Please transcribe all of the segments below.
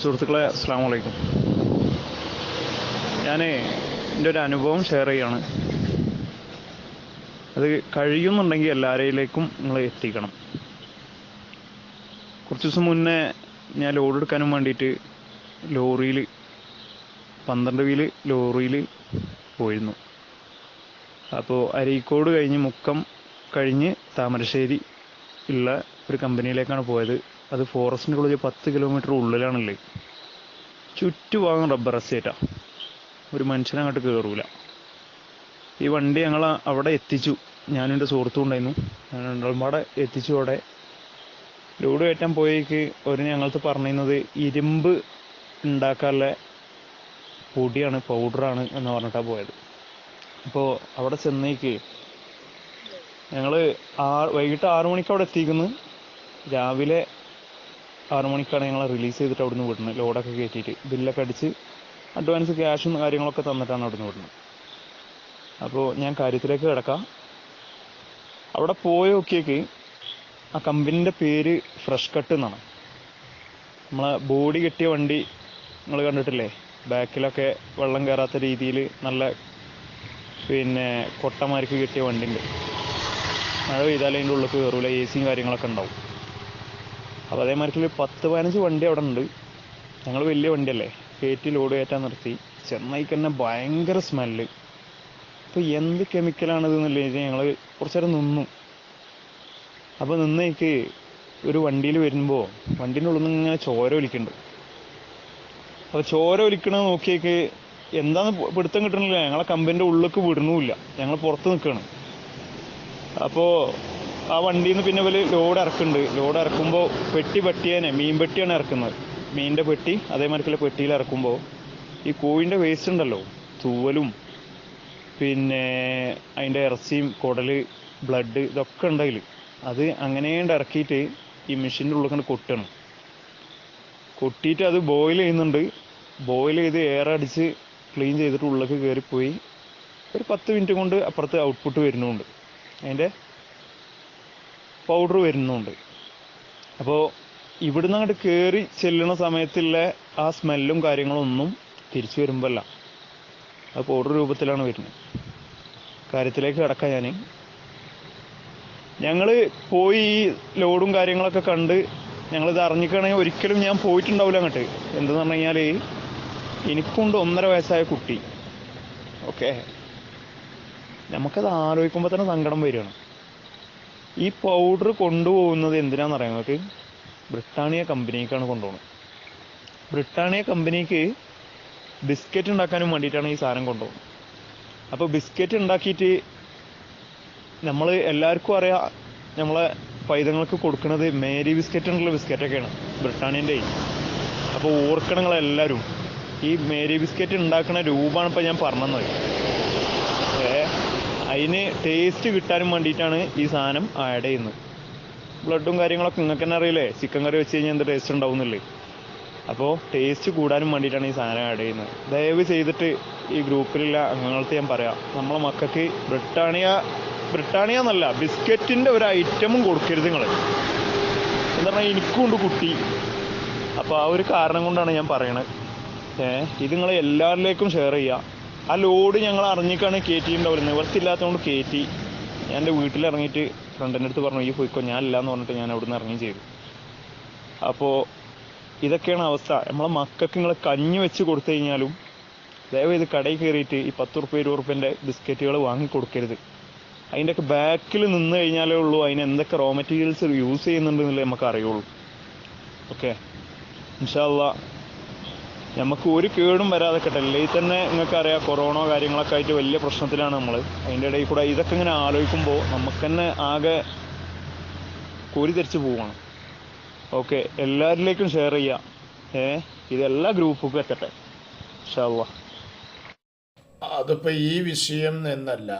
സുഹൃത്തുക്കളെ അസ്സാം വലൈക്കും ഞാൻ എന്റെ ഒരു അനുഭവം ഷെയർ ചെയ്യാണ് അത് കഴിയുന്നുണ്ടെങ്കിൽ എല്ലാവരിലേക്കും നിങ്ങൾ എത്തിക്കണം. കുറച്ച് ദിവസം മുന്നേ ഞാൻ ലോഡ് എടുക്കാനും വേണ്ടിയിട്ട് ലോറിയിൽ പന്ത്രണ്ട് വീൽ ലോറിയിൽ പോയിരുന്നു. അപ്പോൾ അരീക്കോട് കഴിഞ്ഞ് മുക്കം കഴിഞ്ഞ് താമരശ്ശേരി ഉള്ള ഒരു കമ്പനിയിലേക്കാണ് പോയത്. അത് ഫോറസ്റ്റിന്റെ ഉള്ളിൽ പത്ത് കിലോമീറ്റർ ഉള്ളിലാണുള്ളത്. ചുറ്റുഭാഗം റബ്ബർ എസ്റ്റേറ്റാണ് ഒരു മനുഷ്യനങ്ങോട്ട് കയറൂല ഈ വണ്ടി ഞങ്ങൾ അവിടെ എത്തിച്ചു. ഞാനും എന്റെ സുഹൃത്തും ഉണ്ടായിരുന്നു. ഞങ്ങൾ രണ്ടാളും എത്തിച്ചു അവിടെ. ലോഡ് കയറ്റാൻ പോയേക്ക്. ഒരു ഞങ്ങൾക്ക് പറഞ്ഞിരുന്നത് ഇരുമ്പ് ഉണ്ടാക്കാനുള്ള പൊടിയാണ് പൗഡറാണ് എന്ന് പറഞ്ഞിട്ടാണ് പോയത്. അപ്പോൾ അവിടെ ചെന്നേക്ക് ഞങ്ങൾ ആ വൈകിട്ട് ആറു മണിക്ക് അവിടെ എത്തിക്കുന്നു. രാവിലെ ആറു മണിക്കാണ് ഞങ്ങൾ റിലീസ് ചെയ്തിട്ട് അവിടുന്ന് വിടുന്നത്. ലോഡൊക്കെ കയറ്റിയിട്ട് ബില്ലൊക്കെ അടിച്ച് അഡ്വാൻസ് ക്യാഷും കാര്യങ്ങളൊക്കെ തന്നിട്ടാണ് അവിടുന്ന് വിടുന്നത്. അപ്പോൾ ഞാൻ കാര്യത്തിലേക്ക് കിടക്കാം. അവിടെ പോയ നോക്കിയേക്ക് ആ കമ്പനീന്റെ പേര് ഫ്രഷ് കട്ട് എന്നാണ്. നമ്മളെ ബോഡി കെട്ടിയ വണ്ടി നിങ്ങൾ കണ്ടിട്ടില്ലേ? ബാക്കിലൊക്കെ വെള്ളം കയറാത്ത രീതിയിൽ നല്ല പിന്നെ കൊട്ടമാർക്ക് കിട്ടിയ വണ്ടിയുണ്ട്. മഴ പെയ്താൽ അതിന്റെ ഉള്ളിൽ കയറൂല എ സിയും കാര്യങ്ങളൊക്കെ ഉണ്ടാവും. അപ്പോൾ അതേമാതിരി ഒരു പത്ത് പതിനഞ്ച് വണ്ടി അവിടെ ഉണ്ട്. ഞങ്ങൾ വലിയ വണ്ടിയല്ലേ കയറ്റി ലോഡ് കയറ്റാൻ നിർത്തി. ചെന്നൈക്ക് തന്നെ ഭയങ്കര സ്മെല്ല് അപ്പോൾ എന്ത് കെമിക്കലാണിത് എന്നുള്ള ഞങ്ങൾ കുറച്ച് നേരം നിന്നു. അപ്പോൾ നിന്നേക്ക് ഒരു വണ്ടിയിൽ വരുമ്പോൾ വണ്ടീന്റെ ഉള്ളിൽ നിന്ന് ഇങ്ങനെ ചോര ഒലിക്കുന്നുണ്ട്. അപ്പോൾ ചോര ഒലിക്കണത് നോക്കിയേക്ക് എന്താന്ന് പിടുത്തം കിട്ടണില്ല. ഞങ്ങളെ കമ്പനിന്റെ ഉള്ളിലേക്ക് വിടണമില്ല. ഞങ്ങൾ പുറത്ത് നിൽക്കുകയാണ് അപ്പോൾ ആ വണ്ടിയിൽ നിന്ന് പിന്നെ ഇവർ ലോഡ് ഇറക്കുന്നുണ്ട്. ലോഡ് ഇറക്കുമ്പോൾ പെട്ടി പെട്ടിയേനെ മീൻ പെട്ടിയാണ് ഇറക്കുന്നത്. മീനിന്റെ പെട്ടി അതേമാതിരിക്കുള്ള പെട്ടിയിൽ ഇറക്കുമ്പോൾ ഈ കോഴിന്റെ വേസ്റ്റ് ഉണ്ടല്ലോ. തൂവലും പിന്നെ അതിന്റെ ഇറച്ചിയും കുടൽ ബ്ലഡ് ഇതൊക്കെ ഉണ്ട് അതിൽ അത് അങ്ങനെയുണ്ട് ഇറക്കിയിട്ട് ഈ മെഷീന്റെ ഉള്ളിൽ കൊണ്ട് കൊട്ടണം. കൊട്ടിയിട്ട് അത് ബോയിൽ ചെയ്യുന്നുണ്ട്. ബോയിൽ ചെയ്ത് എയർ അടിച്ച് ക്ലീൻ ചെയ്തിട്ട് ഉള്ളിലേക്ക് കയറിപ്പോയി ഒരു പത്ത് മിനിറ്റ് കൊണ്ട് അപ്പുറത്ത് ഔട്ട്പുട്ട് വരുന്നുണ്ട്. അതിന്റെ പൗഡർ വരുന്നുണ്ട്. അപ്പോൾ ഇവിടുന്ന് അങ്ങോട്ട് കയറി ചെല്ലുന്ന സമയത്തുള്ള ആ സ്മെല്ലും കാര്യങ്ങളൊന്നും തിരിച്ചു വരുമ്പോഴല്ല അത് പൗഡർ രൂപത്തിലാണ് വരുന്നത്. കാര്യത്തിലേക്ക് കിടക്കാം ഞാൻ ഞങ്ങൾ പോയി ഈ ലോഡും കാര്യങ്ങളൊക്കെ കണ്ട് ഞങ്ങളിത് അറിഞ്ഞിക്കണമെങ്കിൽ ഒരിക്കലും ഞാൻ പോയിട്ടുണ്ടാവില്ല അങ്ങോട്ട്. എന്തെന്ന് പറഞ്ഞു കഴിഞ്ഞാൽ എനിക്കുണ്ട് ഒന്നര വയസ്സായ കുട്ടി. ഓക്കെ നമുക്കത് ആലോചിക്കുമ്പോൾ തന്നെ സങ്കടം വരികയാണ്. ഈ പൗഡർ കൊണ്ടുപോകുന്നത് എന്തിനാണെന്ന് അറിയാം നിങ്ങൾക്ക്? ബ്രിട്ടാനിയ കമ്പനിക്കാണ് കൊണ്ടുപോകുന്നത്. ബ്രിട്ടാനിയ കമ്പനിക്ക് ബിസ്ക്കറ്റ് ഉണ്ടാക്കാനും വേണ്ടിയിട്ടാണ് ഈ സാധനം കൊണ്ടുപോകുന്നത്. അപ്പോൾ ബിസ്ക്കറ്റ് ഉണ്ടാക്കിയിട്ട് നമ്മൾ എല്ലാവർക്കും അറിയാം നമ്മളെ പൈതങ്ങൾക്ക് കൊടുക്കുന്നത് മേരി ബിസ്ക്കറ്റ് ഉള്ള ബിസ്ക്കറ്റൊക്കെയാണ് ബ്രിട്ടാനിയന്റെ അപ്പോൾ ഓർക്കണം നിങ്ങളെല്ലാവരും ഈ മേരി ബിസ്ക്കറ്റ് ഉണ്ടാക്കുന്ന രൂപമാണ് ഇപ്പോൾ ഞാൻ പറഞ്ഞത്. അതിന് ടേസ്റ്റ് കിട്ടാനും വേണ്ടിയിട്ടാണ് ഈ സാധനം ആഡ് ചെയ്യുന്നത്. ബ്ലഡും കാര്യങ്ങളൊക്കെ നിങ്ങൾക്ക് തന്നെ അറിയില്ലേ? ചിക്കൻ കറി വെച്ച് കഴിഞ്ഞാൽ എന്ത് ടേസ്റ്റ് ഉണ്ടാവുന്നില്ലേ? അപ്പോൾ ടേസ്റ്റ് കൂടാനും വേണ്ടിയിട്ടാണ് ഈ സാധനം ആഡ് ചെയ്യുന്നത്. ദയവ് ചെയ്തിട്ട് ഈ ഗ്രൂപ്പിലുള്ള അംഗങ്ങൾക്ക് ഞാൻ പറയാം. നമ്മളെ മക്കൾക്ക് ബ്രിട്ടാനിയ ബ്രിട്ടാനിയ എന്നല്ല ബിസ്ക്കറ്റിന്റെ ഒരു ഐറ്റമും കൊടുക്കരുത് നിങ്ങൾ എന്ന് പറഞ്ഞാൽ എനിക്കുണ്ട് കുട്ടി. അപ്പോൾ ആ ഒരു കാരണം കൊണ്ടാണ് ഞാൻ പറയണത്. ഏഹ് ഇത് നിങ്ങൾ എല്ലാവരിലേക്കും ഷെയർ ചെയ്യുക ആ ലോഡ് ഞങ്ങൾ അറിഞ്ഞിക്കാണ് കയറ്റിയിട്ടുണ്ടാവില്ല നിവർത്തില്ലാത്തതുകൊണ്ട് കയറ്റി ഞാൻ എന്റെ വീട്ടിൽ ഇറങ്ങിയിട്ട് ഫ്രണ്ടിന്റെ അടുത്ത് പറഞ്ഞു ഈ പോയിക്കോ ഞാൻ ഇല്ല എന്ന് പറഞ്ഞിട്ട് ഞാൻ അവിടെ നിന്ന് ഇറങ്ങി ചെയ്തു. അപ്പോൾ ഇതൊക്കെയാണ് അവസ്ഥ. നമ്മളെ മക്കൾക്ക് നിങ്ങൾ കഞ്ഞി വെച്ച് കൊടുത്തു കഴിഞ്ഞാലും ദയവേത് കടയിൽ കയറിയിട്ട് ഈ പത്ത് റുപ്യ ഇരുപത് റുപ്യന്റെ ബിസ്ക്കറ്റുകൾ വാങ്ങി കൊടുക്കരുത്. അതിന്റെയൊക്കെ ബാക്കിൽ നിന്ന് കഴിഞ്ഞാലേ ഉള്ളൂ. അതിന് എന്തൊക്കെ റോ മെറ്റീരിയൽസ് യൂസ് ചെയ്യുന്നുണ്ടെന്നല്ലേ നമുക്ക് അറിയുള്ളൂ. ഓക്കെ ഇൻഷാല്ല നമുക്ക് ഒരു കേടും വരാതെ കിട്ടില്ല അല്ലെങ്കിൽ തന്നെ നിങ്ങൾക്ക് അറിയാം കൊറോണ കാര്യങ്ങളൊക്കെ ആയിട്ട് വലിയ പ്രശ്നത്തിലാണ് നമ്മൾ അതിന്റെ ഇടയിൽ കൂടെ ഇതൊക്കെ ഇങ്ങനെ ആലോചിക്കുമ്പോൾ നമുക്ക് തന്നെ ആകെ കോരി തിരിച്ച് പോവാണ്. ഓക്കെ എല്ലാവരിലേക്കും ഷെയർ ചെയ്യാം. ഏ ഇതെല്ലാ ഗ്രൂപ്പുക്കും എത്തട്ടെ. ഷാവ അതിപ്പോൾ ഈ വിഷയം എന്നല്ല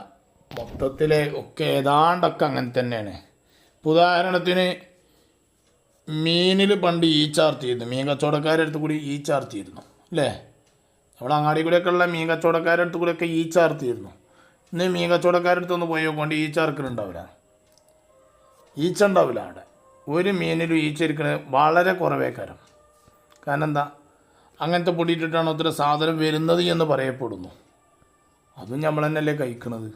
മൊത്തത്തിലെ ഒക്കെ ഏതാണ്ടൊക്കെ അങ്ങനെ തന്നെയാണ്. ഉദാഹരണത്തിന് മീനിൽ പണ്ട് ഈ ചാർത്തിയിരുന്നു മീൻ കച്ചവടക്കാരുടെ അടുത്ത് കൂടി ഈ ചാർത്തിയിരുന്നു അല്ലേ? നമ്മുടെ അങ്ങാടി കൂടെയൊക്കെ ഉള്ള മീൻ കച്ചവടക്കാരുടെ അടുത്ത് കൂടെയൊക്കെ ഈ ചാർത്തിയിരുന്നു ഇന്ന് മീൻ കച്ചവടക്കാരുടെ ഒന്ന് പോയി നോക്കൊണ്ട് ഈ ചാർക്കലുണ്ടാവില്ല. ഈച്ച ഉണ്ടാവില്ല അവിടെ. ഒരു മീനിലും ഈച്ച ഇരിക്കുന്നത് വളരെ കുറവേക്കാരം കാരണം എന്താ? അങ്ങനത്തെ പൊടിയിട്ടിട്ടാണ് ഒത്തിരി സാധനം വരുന്നത് എന്ന് പറയപ്പെടുന്നു. അതും നമ്മൾ തന്നെയല്ലേ കഴിക്കണത്?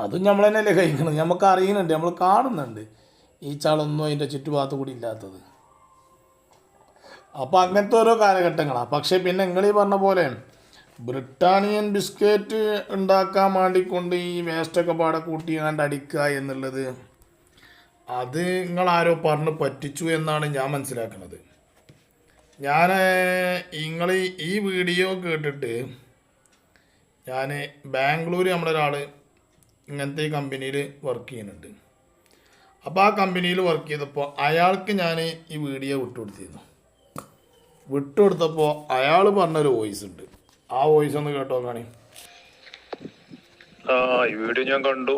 അതും നമ്മൾ തന്നെയല്ലേ കഴിക്കണത്? നമുക്ക് അറിയുന്നുണ്ട് നമ്മൾ കാണുന്നുണ്ട്. ഈ ചാളൊന്നും അതിന്റെ ചുറ്റുഭാഗത്ത് കൂടി ഇല്ലാത്തത്. അപ്പോൾ അങ്ങനത്തെ ഓരോ കാലഘട്ടങ്ങളാണ് പക്ഷേ പിന്നെ നിങ്ങൾ ഈ പറഞ്ഞ പോലെ ബ്രിട്ടാനിയൻ ബിസ്ക്കറ്റ് ഉണ്ടാക്കാൻ വേണ്ടിക്കൊണ്ട് ഈ വേസ്റ്റൊക്കെ പാടെ കൂട്ടി കണ്ട് അടിക്കുക എന്നുള്ളത് അത് നിങ്ങളാരോ പറഞ്ഞ് പറ്റിച്ചു എന്നാണ് ഞാൻ മനസ്സിലാക്കുന്നത്. ഞാൻ നിങ്ങൾ ഈ വീഡിയോ കേട്ടിട്ട് ഞാൻ ബാംഗ്ലൂർ നമ്മുടെ ഒരാൾ ഇങ്ങനത്തെ കമ്പനിയിൽ വർക്ക് ചെയ്യുന്നുണ്ട്. അപ്പോൾ ആ കമ്പനിയിൽ വർക്ക് ചെയ്തപ്പോൾ അയാൾക്ക് ഞാൻ ഈ വീഡിയോ വിട്ടുകൊടുത്തിരുന്നു. വിട്ടുകൊടുത്തപ്പോൾ അയാൾ പറഞ്ഞൊരു വോയിസ് ഉണ്ട്. ആ വോയിസ് ഒന്ന് കേട്ടോ കാണി. ആ ഈ വീഡിയോ ഞാൻ കണ്ടു.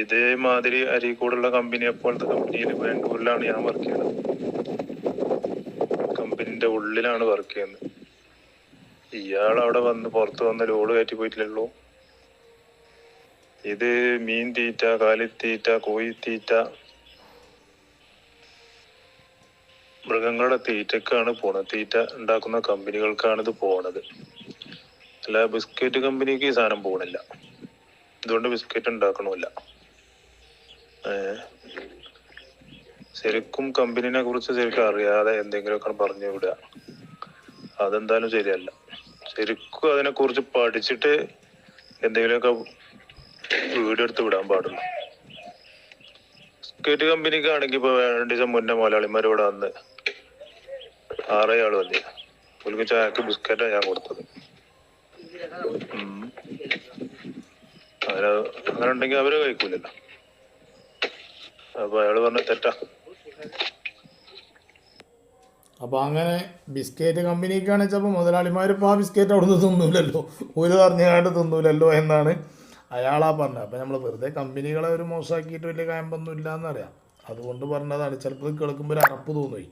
ഇതേമാതിരി അരീക്കോടുള്ള കമ്പനി പോലത്തെ കമ്പനിയിൽ ബാംഗ്ലൂരിലാണ് ഞാൻ വർക്ക് ചെയ്യുന്നത് കമ്പനിന്റെ ഉള്ളിലാണ് വർക്ക് ചെയ്യുന്നത്. ഇയാൾ അവിടെ വന്ന് പുറത്ത് വന്ന് ലോഡ് കയറ്റി പോയിട്ടില്ലല്ലോ. ഇത് മീൻ തീറ്റ കാലിത്തീറ്റ കോഴിത്തീറ്റ മൃഗങ്ങളുടെ തീറ്റക്കാണ് പോണത്. തീറ്റ ഉണ്ടാക്കുന്ന കമ്പനികൾക്കാണ് ഇത് പോണത്. അല്ല ബിസ്ക്കറ്റ് കമ്പനിക്ക് ഈ സാധനം പോണില്ല. അതുകൊണ്ട് ബിസ്ക്കറ്റ് ഉണ്ടാക്കണമില്ല. ശരിക്കും കമ്പനിനെ കുറിച്ച് ശരിക്കും അറിയാതെ എന്തെങ്കിലുമൊക്കെ പറഞ്ഞു വിടുക. അതെന്തായാലും ശരിയല്ല. ശരിക്കും അതിനെ കുറിച്ച് പഠിച്ചിട്ട് എന്തെങ്കിലുമൊക്കെ വീഡിയോ എടുത്ത് വിടാൻ പാടുള്ളൂ ബിസ്ക്കറ്റ് കമ്പനിക്ക് ആണെങ്കി രണ്ട് ദിവസം മുന്നേ മലയാളിമാർ ഇവിടെ വന്ന് ആറേഴ് വന്നില്ല ഒരു ചായക്ക് ബിസ്ക്കറ്റാണ് ഞാൻ കൊടുത്തത്. അവർ അങ്ങനെ ഉണ്ടെങ്കിൽ അവർ കഴിക്കൂലല്ലോ. അപ്പൊ അയാൾ പറഞ്ഞ തെറ്റാ. അപ്പൊ അങ്ങനെ ബിസ്ക്കറ്റ് കമ്പനിക്കാണെച്ചപ്പോ ഇപ്പോൾ ആ ബിസ്ക്കറ്റ് അവിടുന്ന് തിന്നൂലല്ലോ. ഒരു അറിഞ്ഞാണ്ട് തിന്നൂലല്ലോ എന്നാണ് അയാളാ പറഞ്ഞത് അപ്പം നമ്മൾ വെറുതെ കമ്പനികളെ ഒരു മോശമാക്കിയിട്ട് വലിയ കാമ്പൊന്നും ഇല്ല എന്നറിയാം അതുകൊണ്ട് പറഞ്ഞതാണ് ചിലപ്പോൾ കേൾക്കുമ്പോൾ ഒരു അറപ്പ് തോന്നുപോയി